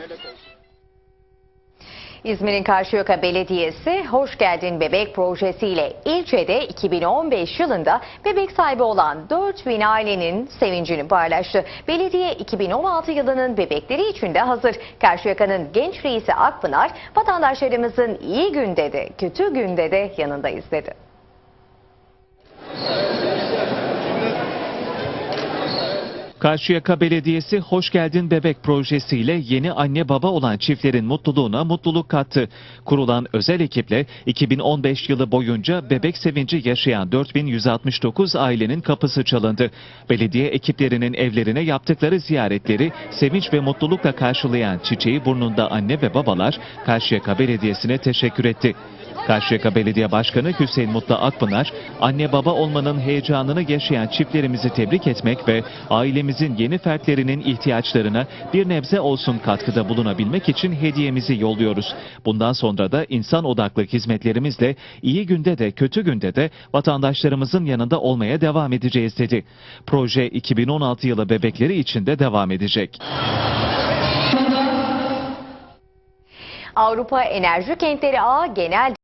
melek olsun. İzmir'in Karşıyaka Belediyesi Hoş Geldin Bebek projesiyle ilçede 2015 yılında bebek sahibi olan 4000 ailenin sevincini paylaştı. Belediye 2016 yılının bebekleri için de hazır. Karşıyaka'nın genç reisi Akpınar, vatandaşlarımızın iyi günde de kötü günde de yanındayız dedi. Karşıyaka Belediyesi Hoş Geldin Bebek projesiyle yeni anne baba olan çiftlerin mutluluğuna mutluluk kattı. Kurulan özel ekiple 2015 yılı boyunca bebek sevinci yaşayan 4169 ailenin kapısı çalındı. Belediye ekiplerinin evlerine yaptıkları ziyaretleri sevinç ve mutlulukla karşılayan çiçeği burnunda anne ve babalar Karşıyaka Belediyesi'ne teşekkür etti. Karşıyaka Belediye Başkanı Hüseyin Mutlu Akpınar, anne baba olmanın heyecanını yaşayan çiftlerimizi tebrik etmek ve ailemizin yeni fertlerinin ihtiyaçlarına bir nebze olsun katkıda bulunabilmek için hediyemizi yolluyoruz. Bundan sonra da insan odaklı hizmetlerimizle iyi günde de kötü günde de vatandaşlarımızın yanında olmaya devam edeceğiz dedi. Proje 2016 yılı bebekleri için de devam edecek. Avrupa Enerji Kentleri Ağı Genel